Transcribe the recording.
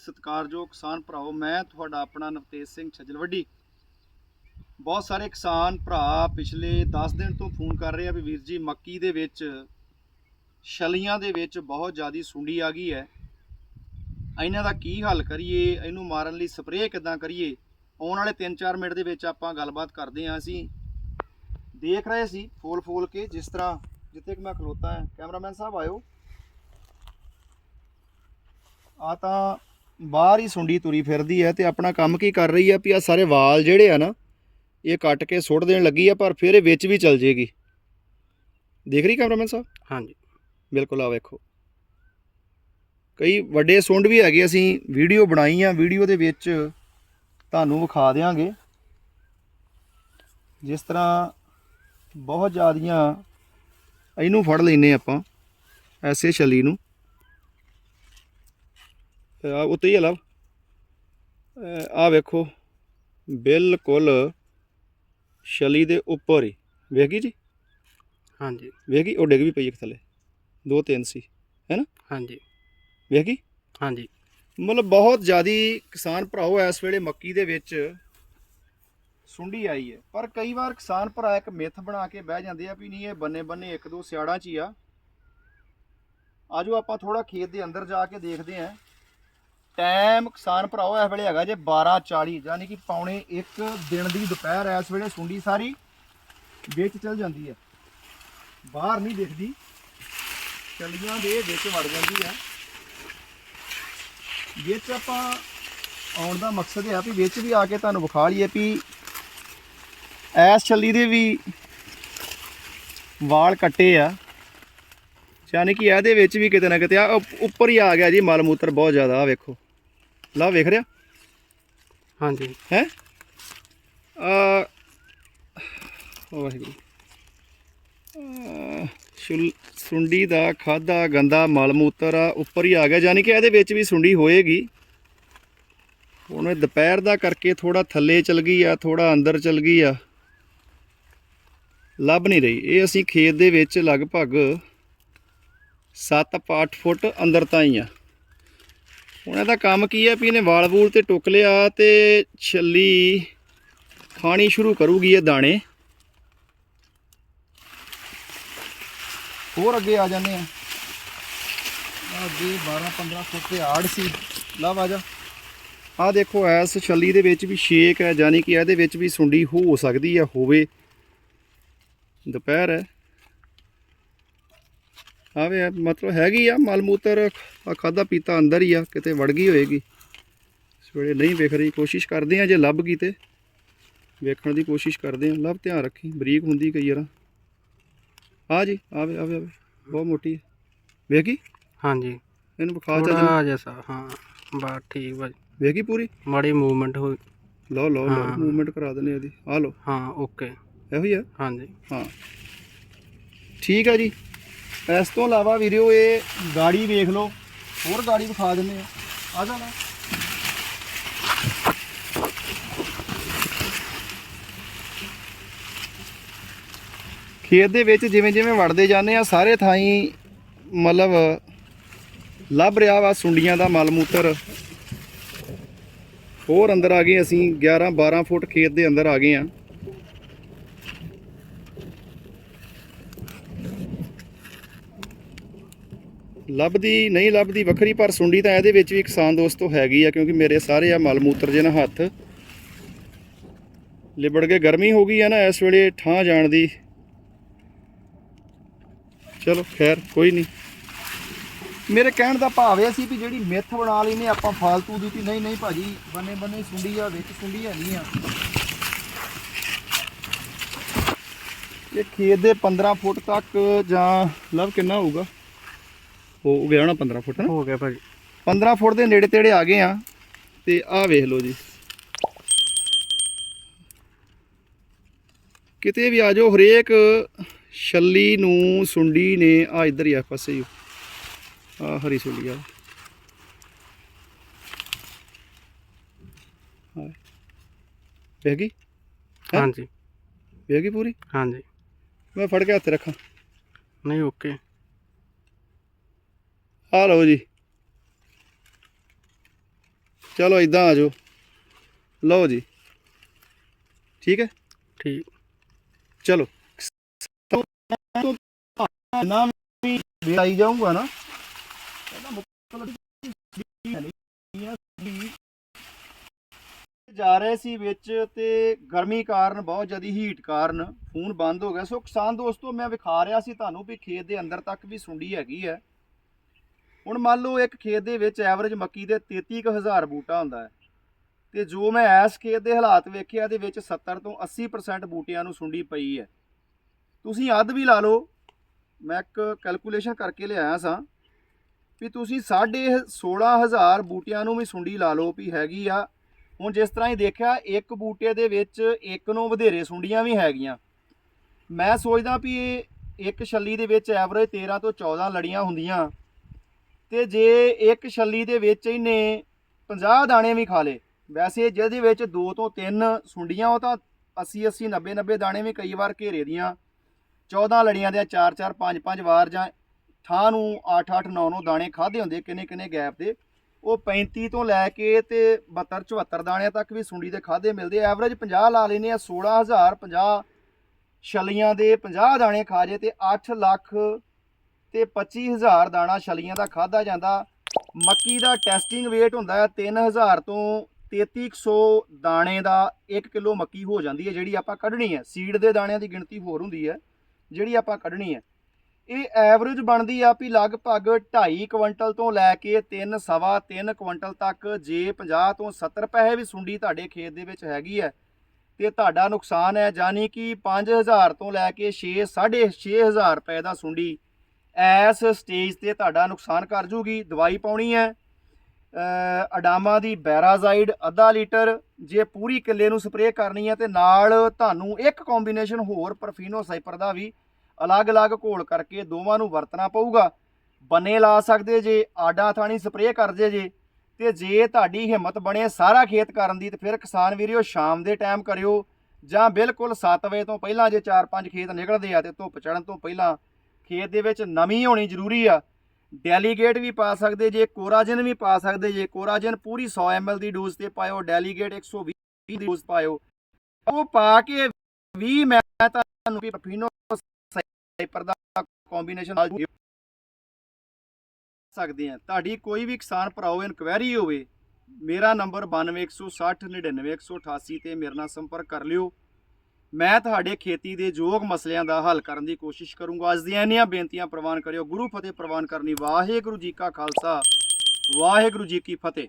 ਸਤਿਕਾਰਯੋਗ ਕਿਸਾਨ ਭਰਾਓ ਮੈਂ ਤੁਹਾਡਾ ਆਪਣਾ ਨਵਤੇਜ ਸਿੰਘ ਛਜਲਵੱਡੀ ਬਹੁਤ ਸਾਰੇ ਕਿਸਾਨ ਭਰਾ ਪਿਛਲੇ 10 ਦਿਨ ਤੋਂ ਫੋਨ ਕਰ ਰਹੇ ਆ ਵੀ ਵੀਰ ਜੀ, ਮੱਕੀ ਦੇ ਵਿੱਚ, ਛਲੀਆਂ ਦੇ ਵਿੱਚ ਬਹੁਤ ਜ਼ਿਆਦੀ ਸੁੰਡੀ ਆ ਗਈ ਹੈ। ਇਹਨਾਂ ਦਾ ਕੀ ਹੱਲ ਕਰੀਏ? ਇਹਨੂੰ ਮਾਰਨ ਲਈ ਸਪਰੇਅ ਕਿੱਦਾਂ ਕਰੀਏ? ਆਉਣ ਵਾਲੇ 3-4 ਮਿੰਟ ਦੇ ਵਿੱਚ ਆਪਾਂ ਗੱਲਬਾਤ ਕਰਦੇ ਹਾਂ ਅਸੀਂ। ਦੇਖ ਰਹੇ ਸੀ ਫੋਲ ਫੋਲ ਕੇ, ਜਿਸ ਤਰ੍ਹਾਂ ਜਿੱਥੇ ਕਿ ਮੈਂ ਖਲੋਤਾ ਹਾਂ। ਕੈਮਰਾਮੈਨ ਸਾਹਿਬ ਆਇਓ। ਆ ਤਾਂ ਬਾਹਰ ਹੀ ਸੁੰਡੀ ਤੁਰੀ ਫਿਰਦੀ ਹੈ ਤੇ ਆਪਣਾ ਕੰਮ ਕੀ ਕਰ ਰਹੀ ਹੈ ਵੀ ਆ ਸਾਰੇ ਵਾਲ ਜਿਹੜੇ ਆ ਨਾ ਇਹ ਕੱਟ ਕੇ ਸੁੱਟ ਦੇਣ ਲੱਗੀ ਆ ਪਰ ਫਿਰ ਇਹ ਵਿੱਚ ਵੀ ਚਲ ਜੇਗੀ। ਦੇਖ ਰਹੀ ਕੈਮਰਾਮੈਨ ਸਾਹਿਬ? ਹਾਂਜੀ। ਬਿਲਕੁਲ ਆ ਵੇਖੋ। ਕਈ ਵੱਡੇ ਸੁੰਡ ਵੀ ਹੈਗੇ ਅਸੀਂ ਵੀਡੀਓ ਬਣਾਈ ਆ ਵੀਡੀਓ ਦੇ ਵਿੱਚ ਤੁਹਾਨੂੰ ਵਿਖਾ ਦੇਾਂਗੇ ਜਿਸ ਤਰ੍ਹਾਂ ਬਹੁਤ ਜ਼ਿਆਦੀਆਂ ਇਹਨੂੰ ਫੜ ਲੈਨੇ ਆਪਾਂ ਐਸੇ ਛਲੀ ਨੂੰ। ਉੱਤੇ ਹੀ ਆ ਲਵ ਆ ਵੇਖੋ ਬਿਲਕੁਲ ਛਲੀ ਦੇ ਉੱਪਰ ਹੀ। ਵੇਖੀ ਜੀ? ਹਾਂਜੀ। ਵੇਖੀ ਉਹ ਡਿੱਗ ਵੀ ਪਈ ਇੱਕ ਥੱਲੇ। ਦੋ ਤਿੰਨ ਸੀ ਹਾਂਜੀ। ਵੇਖੀ ਹਾਂਜੀ। ਮਤਲਬ ਬਹੁਤ ਜ਼ਿਆਦੀ ਕਿਸਾਨ ਭਰਾਓ ਇਸ ਵੇਲੇ ਮੱਕੀ ਦੇ ਵਿੱਚ ਸੁੰਡੀ ਆਈ ਹੈ। ਪਰ ਕਈ ਵਾਰ ਕਿਸਾਨ ਭਰਾ ਇੱਕ ਮਿੱਥ ਬਣਾ ਕੇ ਬਹਿ ਜਾਂਦੇ ਆ ਵੀ ਨਹੀਂ ਇਹ ਬੰਨੇ ਬੰਨੇ ਇੱਕ ਦੋ ਸਿਆੜਾਂ 'ਚ ਹੀ ਆ। ਆਜੋ ਆਪਾਂ ਥੋੜਾ ਖੇਤ ਦੇ ਅੰਦਰ ਜਾ ਕੇ ਦੇਖਦੇ ਆਂ ਟਾਈਮ ਕਿਸਾਨ ਭਰਾਓ, ਇਸ ਵੇਲੇ ਹੈਗਾ ਜੇ 12:40 ਯਾਨੀ ਕਿ ਪੌਣੇ 1 ਦਿਨ ਦੀ ਦੁਪਹਿਰ ਇਸ ਵੇਲੇ ਸੁੰਡੀ ਸਾਰੀ ਵਿੱਚ ਚਲ ਜਾਂਦੀ ਹੈ। ਬਾਹਰ ਨਹੀਂ ਦਿਖਦੀ। ਚਲੀਆਂ ਦੇ ਵਿੱਚ ਵੜ ਜਾਂਦੀ ਹੈ। ਵਿੱਚ ਆਪਾਂ ਆਉਣ ਦਾ ਮਕਸਦ ਇਹ ਆ ਵੀ ਵਿੱਚ ਵੀ ਆ ਕੇ ਤੁਹਾਨੂੰ ਵਿਖਾ ਲਈਏ ਵੀ ਐਸ ਛੱਲੀ ਦੇ ਵੀ ਵਾਲ ਕੱਟੇ ਆ। ਯਾਨੀ ਕਿ ਇਹਦੇ ਵਿੱਚ ਵੀ ਕਿਤੇ ਨਾ ਕਿਤੇ ਆ ਉੱਪਰ ਹੀ ਆ ਗਿਆ ਜੀ ਮਲ ਮੂਤਰ ਬਹੁਤ ਜ਼ਿਆਦਾ ਆ ਵੇਖੋ। ਲਾ ਵੇਖ ਰਿਹਾ? ਹਾਂਜੀ। ਹੈ? ਆ ਵਾਹਿਗੁਰੂ। ਸੁੰਡੀ ਦਾ ਖਾਦਾ ਗੰਦਾ ਮਲ ਮੂਤਰ ਆ ਉੱਪਰ ਹੀ ਆ ਗਿਆ। ਯਾਨੀ ਕਿ ਇਹਦੇ ਵਿੱਚ ਵੀ ਸੁੰਡੀ ਹੋਏਗੀ। ਹੁਣ ਇਹ ਦੁਪਹਿਰ ਦਾ ਕਰਕੇ ਥੋੜਾ ਥੱਲੇ ਚਲ ਗਈ ਆ ਥੋੜਾ ਅੰਦਰ ਚਲ ਗਈ ਆ। ਲੱਭ ਨਹੀਂ ਰਹੀ। ਇਹ ਅਸੀਂ ਖੇਤ ਦੇ ਵਿੱਚ ਲਗਭਗ 7-8 ਫੁੱਟ ਅੰਦਰ ਤਾਂ ਹੀ ਆ। ਹੁਣ ਇਹਦਾ ਕੰਮ ਕੀ ਹੈ ਵੀ ਇਹਨੇ ਵਾਲ ਵੂਲ ਤੇ ਟੁੱਕ ਲਿਆ ਤੇ ਛੱਲੀ ਖਾਣੀ ਸ਼ੁਰੂ ਕਰੂਗੀ ਇਹ ਦਾਣੇ। ਹੋਰ ਅੱਗੇ ਆ ਜਾਂਦੇ ਆ। ਅੱਗੇ 12 15 ਫੁੱਟ ਤੇ ਆੜ ਸੀ। ਲਵ ਆ ਜਾ। ਆ ਦੇਖੋ ਐਸ ਛੱਲੀ ਦੇ ਵਿੱਚ ਵੀ ਛੇਕ ਹੈ ਯਾਨੀ ਕਿ ਇਹਦੇ ਵਿੱਚ ਵੀ ਸੁੰਡੀ ਹੋ ਸਕਦੀ ਹੈ ਹੋਵੇ। ਦੁਪਹਿਰ ਹੈ। ਆਵੇ ਮਤਲਬ ਹੈਗੀ ਆ ਮਲ ਮੂਤਰ ਆ ਖਾਦਾ ਪੀਤਾ ਅੰਦਰ ਹੀ ਆ ਕਿਤੇ ਵੜ ਗਈ ਹੋਏਗੀ। ਇਸ ਵੇਲੇ ਨਹੀਂ ਵੇਖ ਰਹੀ ਕੋਸ਼ਿਸ਼ ਕਰਦੇ ਆ ਜੇ ਲੱਭ ਗਈ ਤੇ। ਵੇਖਣ ਦੀ ਕੋਸ਼ਿਸ਼ ਕਰਦੇ ਆ ਲੱਭ ਧਿਆਨ ਰੱਖੀ ਬਰੀਕ ਹੁੰਦੀ ਕਈ ਵਾਰ ਆ ਜੀ ਆਵੇ ਆਵੇ ਆਵੇ ਬਹੁਤ ਮੋਟੀ ਹੈ ਵੇਖੀ ਹਾਂਜੀ। ਇਹਨੂੰ ਵਿਖਾ ਚੱਲ ਥੋੜਾ ਜਿਹਾ ਸਾ ਹਾਂ ਬਸ ਠੀਕ ਭਾਜੀ। ਵੇਖੀ ਪੂਰੀ? ਮਾੜੀ ਮੂਵਮੈਂਟ ਹੋਈ। ਲਓ ਲਓ ਲਓ ਹਾਂ। ਮੂਵਮੈਂਟ ਕਰਾ ਦਿੰਦੇ ਆ ਇਹਦੀ। ਆ ਲਓ। ਹਾਂ ਓਕੇ। ਇਹੋ ਹੀ ਆ? ਹਾਂਜੀ। ਹਾਂ। ਠੀਕ ਆ ਜੀ। ਇਸ ਤੋਂ ਇਲਾਵਾ ਵੀਰਿਓ, ਇਹ ਗਾੜੀ ਵੇਖ ਲਓ। ਹੋਰ ਗਾੜੀ ਵਿਖਾ ਦਿੰਦੇ ਆ। ਆ ਜਾ ਨਾ ਖੇਤ ਦੇ ਵਿੱਚ ਜਿਵੇਂ ਜਿਵੇਂ ਵੜਦੇ ਜਾਂਦੇ ਆ, ਸਾਰੇ ਥਾਈ ਮਤਲਬ ਲੱਭ ਰਿਹਾ ਵਾ ਸੁੰਡੀਆਂ ਦਾ ਮਲ ਮੂਤਰ। ਹੋਰ ਅੰਦਰ ਆ ਗਏ ਅਸੀਂ 11 12 ਫੁੱਟ ਖੇਤ ਦੇ ਅੰਦਰ ਆ ਗਏ ਆ। ਲੱਭਦੀ ਨਹੀਂ ਲੱਭਦੀ ਵੱਖਰੀ, ਪਰ ਸੁੰਡੀ ਤਾਂ ਇਹਦੇ ਵਿੱਚ ਵੀ ਕਿਸਾਨ ਦੋਸਤੋ ਹੈਗੀ ਆ, ਕਿਉਂਕਿ ਮੇਰੇ ਸਾਰੇ ਆ ਮਲ ਮੂਤਰ ਜੇ ਨਾ ਹੱਥ। ਲਿਬੜ ਕੇ ਗਰਮੀ ਹੋ ਗਈ ਆ ਨਾ, ਇਸ ਵੇਲੇ ਠਾਂ ਜਾਣ ਦੀ। ਚਲੋ, ਖੈਰ, ਕੋਈ ਨਹੀਂ। ਮੇਰੇ ਕਹਿਣ ਦਾ ਭਾਵ ਇਹ ਸੀ ਵੀ ਜਿਹੜੀ ਮਿੱਥ ਬਣਾ ਲਈ ਨੇ, ਆਪਾਂ ਫਾਲਤੂ ਦੀ ਵੀ ਨਹੀਂ ਨਹੀਂ ਭਾਜੀ, ਬੰਨੇ ਬੰਨੇ ਸੁੰਡੀ ਆ, ਵਿੱਚ ਸੁੰਡੀ ਹੈ ਨਹੀਂ ਆ। ਇਹ ਖੇਤ ਦੇ 15 ਫੁੱਟ ਤੱਕ ਜਾਂ ਲਵ ਕਿੰਨਾ ਹੋਊਗਾ? ਹੋ ਗਿਆ ਨਾ 15 ਫੁੱਟ ਨਾ? ਹੋ ਗਿਆ ਭਾਜੀ। 15 ਫੁੱਟ ਦੇ ਨੇੜੇ ਤੇੜੇ ਆ ਗਏ ਆ ਤੇ ਆਹ ਵੇਖ ਲਓ ਜੀ। ਕਿਤੇ ਵੀ ਆ ਜਾਓ ਹਰੇਕ ਛੱਲੀ ਨੂੰ ਸੁੰਡੀ ਨੇ ਆ ਇੱਧਰ ਹੀ ਆ ਪਾਸੇ ਹੀ। ਆ ਹਰੀ ਸੁੰਡੀ ਆ। ਵੇਖ ਗਈ? ਹਾਂਜੀ। ਵੇਖ ਗਈ ਪੂਰੀ? ਹਾਂਜੀ। ਮੈਂ ਫੜ ਕੇ ਹੱਥ ਰੱਖਾਂ। ਨਹੀਂ ਓਕੇ। ਆ ਲਓ ਜੀ। ਚਲੋ ਇਦਾਂ ਆ ਜਾਓ। ਲਓ ਜੀ। ਠੀਕ ਹੈ? ਠੀਕ। ਚਲੋ। ਨਾ ਵੀ ਵੇਲਾਈ ਜਾਊਂਗਾ ਨਾ। ਜਾ ਰਹੇ ਸੀ ਵਿੱਚ ਤੇ ਗਰਮੀ ਕਾਰਨ ਬਹੁਤ ਜ਼ਿਆਦਾ ਹੀਟ ਕਾਰਨ ਫੋਨ ਬੰਦ ਹੋ ਗਿਆ। ਸੋ ਕਿਸਾਨ ਦੋਸਤੋ ਮੈਂ ਵਿਖਾ ਰਿਹਾ ਸੀ ਤੁਹਾਨੂੰ ਵੀ ਖੇਤ ਦੇ ਅੰਦਰ ਤੱਕ ਵੀ ਸੁੰਡੀ ਹੈਗੀ ਹੈ। ਹੁਣ ਮੰਨ ਲਓ ਇੱਕ ਖੇਤ ਦੇ ਵਿੱਚ ਐਵਰੇਜ ਮੱਕੀ ਦੇ 33000 ਬੂਟਾ ਹੁੰਦਾ ਹੈ। ਤੇ ਜੋ ਮੈਂ ਐਸ ਖੇਤ ਦੇ ਹਾਲਾਤ ਵੇਖਿਆ ਦੇ ਵਿੱਚ 70 ਤੋਂ 80% ਬੂਟਿਆਂ ਨੂੰ ਸੁੰਡੀ ਪਈ ਹੈ। ਤੁਸੀਂ ਅੱਧ ਵੀ ਲਾ ਲਓ, ਮੈਂ ਇੱਕ ਕੈਲਕੂਲੇਸ਼ਨ ਕਰਕੇ ਲਿਆਇਆ ਸਾਂ ਵੀ ਤੁਸੀਂ 16500 ਬੂਟਿਆਂ ਨੂੰ ਵੀ ਸੁੰਡੀ ਲਾ ਲਓ ਵੀ ਹੈਗੀ ਆ। ਹੁਣ ਜਿਸ ਤਰ੍ਹਾਂ ਹੀ ਦੇਖਿਆ, ਇੱਕ ਬੂਟੇ ਦੇ ਵਿੱਚ ਇੱਕ ਨੂੰ ਵਧੇਰੇ ਸੁੰਡੀਆਂ ਵੀ ਹੈਗੀਆਂ। ਮੈਂ ਸੋਚਦਾ ਵੀ ਇਹ ਇੱਕ ਛੱਲੀ ਦੇ ਵਿੱਚ ਐਵਰੇਜ 13 ਤੋਂ 14 ਲੜੀਆਂ ਹੁੰਦੀਆਂ। ਤੇ ਜੇ ਇੱਕ ਛੱਲੀ ਦੇ ਵਿੱਚ ਇਹਨੇ 50 ਦਾਣੇ ਵੀ ਖਾ ਲੇ ਵੈਸੇ ਜਿਹਦੇ ਵਿੱਚ 2 ਤੋਂ 3 ਸੁੰਡੀਆਂ, ਉਹ ਤਾਂ 80 80 90 90 ਦਾਣੇ ਵੀ ਕਈ ਵਾਰ ਘੇਰੇ ਦੀਆਂ। 14 ਲੜੀਆਂ ਦੇ 4 4 5 5 ਵਾਰ ਜਾਂ ਠਾਂ ਨੂੰ 8 8 9 9 ਦਾਣੇ ਖਾਦੇ ਹੁੰਦੇ ਕਿੰਨੇ ਕਿੰਨੇ ਗੈਪ ਦੇ। ਉਹ 35 ਤੋਂ ਲੈ ਕੇ ਤੇ 72 74 ਦਾਣਿਆਂ ਤੱਕ ਵੀ ਸੁੰਡੀ ਦੇ ਖਾਦੇ ਮਿਲਦੇ ਐਵਰੇਜ 50 ਲਾ ਲੈਨੇ ਆ 16000 50 ਛਲੀਆਂ ਦੇ 50 ਦਾਣੇ ਖਾ ਜੇ ਤੇ 8 ਲੱਖ ਤੇ 25000 ਦਾਣਾ ਛਲੀਆਂ ਦਾ ਖਾਦਾ ਜਾਂਦਾ। ਮੱਕੀ ਦਾ ਟੈਸਟਿੰਗ weight ਹੁੰਦਾ ਹੈ 3000 ਤੋਂ 3300 ਦਾਣੇ ਦਾ 1 ਕਿਲੋ ਮੱਕੀ ਹੋ ਜਾਂਦੀ ਹੈ, ਜਿਹੜੀ ਆਪਾਂ ਕੱਢਣੀ ਹੈ। ਸੀਡ ਦੇ ਦਾਣਿਆਂ ਦੀ ਗਿਣਤੀ ਹੋਰ ਹੁੰਦੀ ਹੈ, ਜਿਹੜੀ ਆਪਾਂ ਕੱਢਣੀ ਹੈ। ਇਹ ਐਵਰੇਜ ਬਣਦੀ ਆ ਵੀ ਲਗਭਗ 2.5 ਕੁਇੰਟਲ ਤੋਂ ਲੈ ਕੇ 3 ਸਵਾ 3 ਕੁਇੰਟਲ ਤੱਕ, ਜੇ 50 ਤੋਂ 70 ਪੈਸੇ ਵੀ ਸੁੰਡੀ ਤੁਹਾਡੇ ਖੇਤ ਦੇ ਵਿੱਚ ਹੈਗੀ ਹੈ, ਤੇ ਤੁਹਾਡਾ ਨੁਕਸਾਨ ਹੈ ਯਾਨੀ ਕਿ 5000 ਤੋਂ ਲੈ ਕੇ 6 6500 ਰੁਪਏ ਦਾ ਸੁੰਡੀ ਐਸ ਸਟੇਜ ਤੇ ਤੁਹਾਡਾ ਨੁਕਸਾਨ ਕਰ ਜੂਗੀ ਦਵਾਈ ਪਾਉਣੀ ਹੈ ਅ, ਅਡਾਮਾ ਦੀ ਬੈਰਾਜ਼ਾਈਡ ਅੱਧਾ ਲੀਟਰ ਜੇ ਪੂਰੀ ਕਿੱਲੇ ਨੂੰ ਸਪਰੇਅ ਕਰਨੀ ਹੈ ਤੇ ਨਾਲ ਤੁਹਾਨੂੰ ਇੱਕ ਕੰਬੀਨੇਸ਼ਨ ਹੋਰ ਪਰਫੀਨੋਸਾਈਪਰ ਦਾ ਵੀ ਅਲੱਗ-ਅਲੱਗ ਘੋਲ ਕਰਕੇ ਦੋਵਾਂ ਨੂੰ ਵਰਤਣਾ ਪਊਗਾ। ਬੰਨੇ ਲਾ ਸਕਦੇ ਜੇ ਆਡਾ ਥਾਣੀ ਸਪਰੇਅ ਕਰਦੇ ਜੇ ਤੇ ਜੇ ਤੁਹਾਡੀ ਹਿੰਮਤ ਬਣੇ ਸਾਰਾ ਖੇਤ ਕਰਨ ਦੀ ਤੇ ਫਿਰ ਕਿਸਾਨ ਵੀਰਿਓ ਸ਼ਾਮ ਦੇ ਟਾਈਮ ਕਰਿਓ ਜਾਂ ਬਿਲਕੁਲ 7 ਵਜੇ ਤੋਂ ਪਹਿਲਾਂ ਜੇ 4-5 ਖੇਤ ਨਿਕਲਦੇ ਆ ਤੇ ਧੁੱਪ ਚੜਨ ਤੋਂ ਪਹਿਲਾਂ ਖੇਤ ਦੇ ਵਿੱਚ ਨਮੀ ਹੋਣੀ ਜ਼ਰੂਰੀ ਆ। ਡੈਲੀਗੇਟ ਵੀ ਪਾ ਸਕਦੇ, ਜੇ ਕੋਰਾਜਨ ਵੀ ਪਾ ਸਕਦੇ, ਜੇ ਕੋਰਾਜਨ ਪੂਰੀ 100 ml ਦੀ ਡੋਜ਼ ਤੇ ਪਾਇਓ, ਡੈਲੀਗੇਟ 120 ਦੀ ਡੋਜ਼ ਪਾਇਓ। ਉਹ ਪਾ ਕੇ ਵੀ ਮੈਂ ਤੁਹਾਨੂੰ ਵੀ ਪਰਫੀਨੋ ਸਾਈਪਰ ਦਾ ਕੰਬੀਨੇਸ਼ਨ ਨਾਲ ਸਕਦੇ ਆ। ਤੁਹਾਡੀ ਕੋਈ ਵੀ ਕਿਸਾਨ ਭਰਾਓ, ਇਨਕੁਆਇਰੀ ਹੋਵੇ, ਮੇਰਾ ਨੰਬਰ 9216699188 ਤੇ ਮੇਰੇ ਨਾਲ ਸੰਪਰਕ ਕਰ ਲਿਓ। ਮੈਂ ਤੁਹਾਡੇ ਖੇਤੀ ਦੇ ਯੋਗ ਮਸਲਿਆਂ ਦਾ ਹੱਲ ਕਰਨ ਦੀ ਕੋਸ਼ਿਸ਼ ਕਰੂੰਗਾ। ਅੱਜ ਦੀਆਂ ਇੰਨੀਆਂ ਬੇਨਤੀਆਂ ਪ੍ਰਵਾਨ ਕਰਿਓ। ਗੁਰੂ ਫਤਿਹ ਪ੍ਰਵਾਨ ਕਰਨੀ। ਵਾਹਿਗੁਰੂ ਜੀ ਕਾ ਖਾਲਸਾ। ਵਾਹਿਗੁਰੂ ਜੀ ਕੀ ਫਤਿਹ।